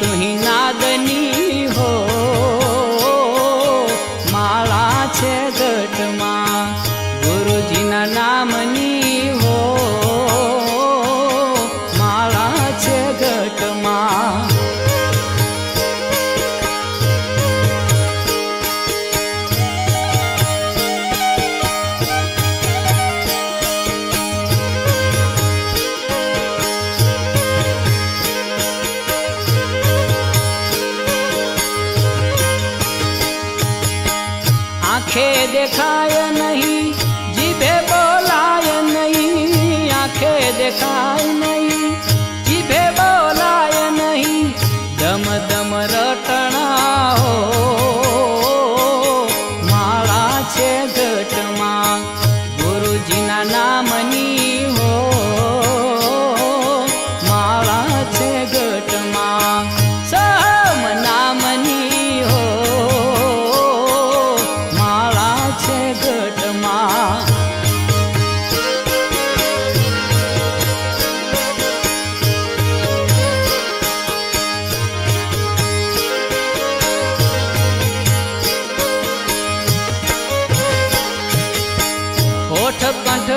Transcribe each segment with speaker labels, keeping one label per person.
Speaker 1: તુહી નાદની દેખાય નહીં જીભે બોલાય નહીં આંખે દેખાય નહીં જીભે બોલાય નહીં દમ દમ રટણા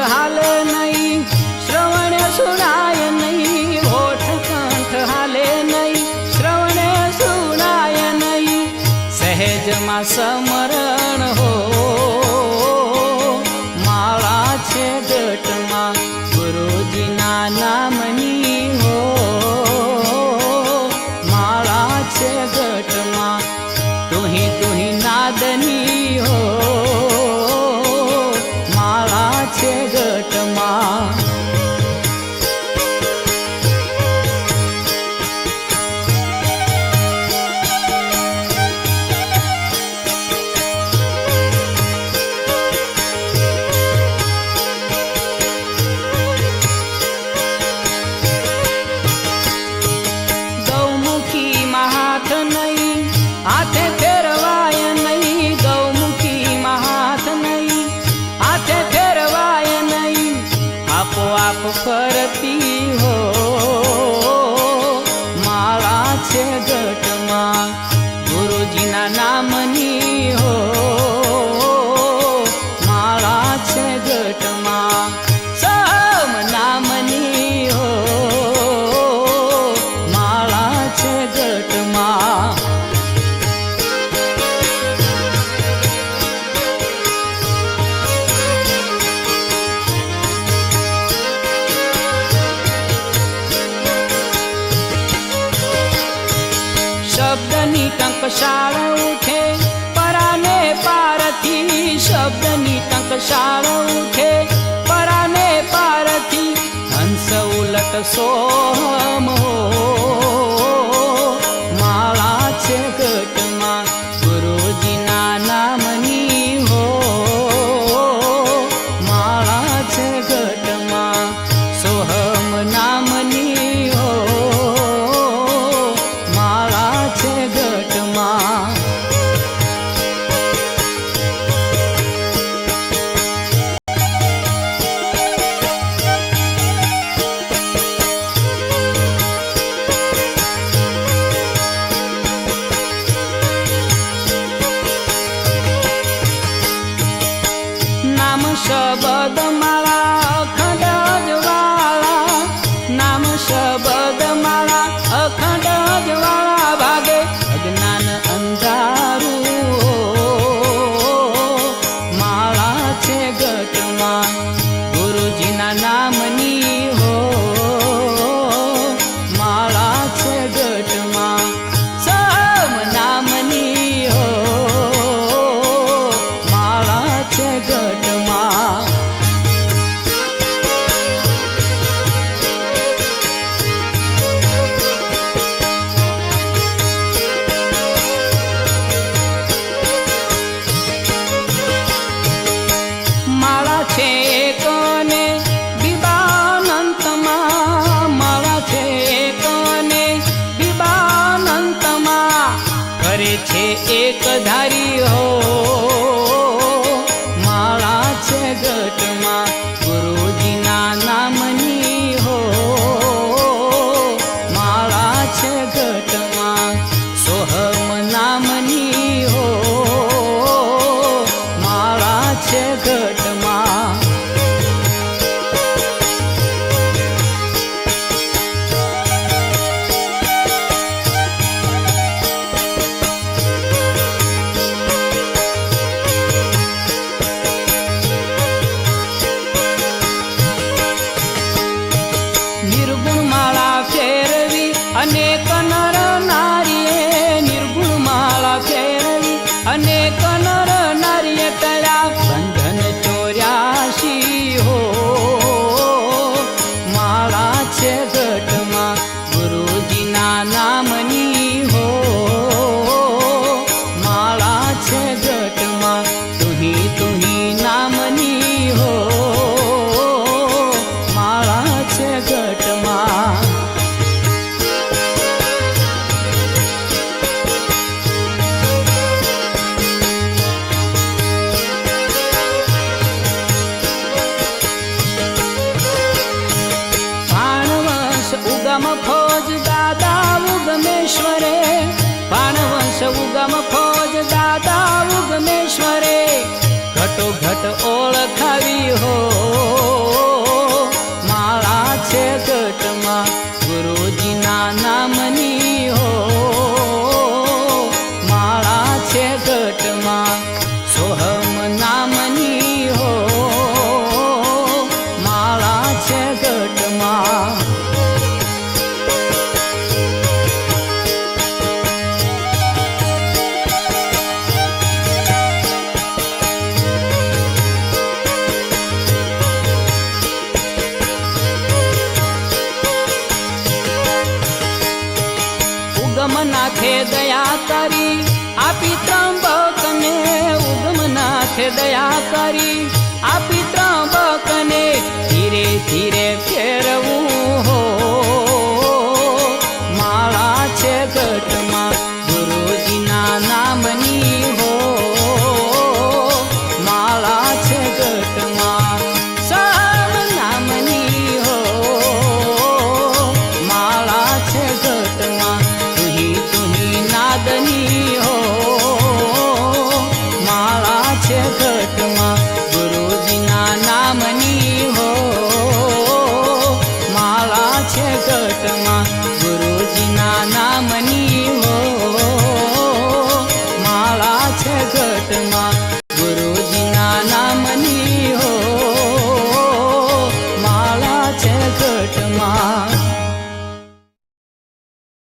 Speaker 1: હાલે નહીં, શ્રવણે સુનાય નહીં હોઠ કંઠ હાલે નહીં, શ્રવણે સુનાય નહીં, સહેજમાં સમરણ હો. માળા છે ગટમાં ગુરુજીના નામની હો. માળા છે ગટમાં તુહી તુહી નાદની ટંકશાળ ઉઠે, પરાને પારથી શબ્દની ટંકશાળ ઉઠે, પરાને પારથી હંસ ઉલટ સોહમ હો. માળા છે ગટમાં ગુરુજીના નામની હો. માળા છે ગટમાં સોહમ નામની કરે છે એક ધારી હો. માળા છે ગટમાં કરી આપી ત્રંબકને ઉગમ નાથે દયા કરી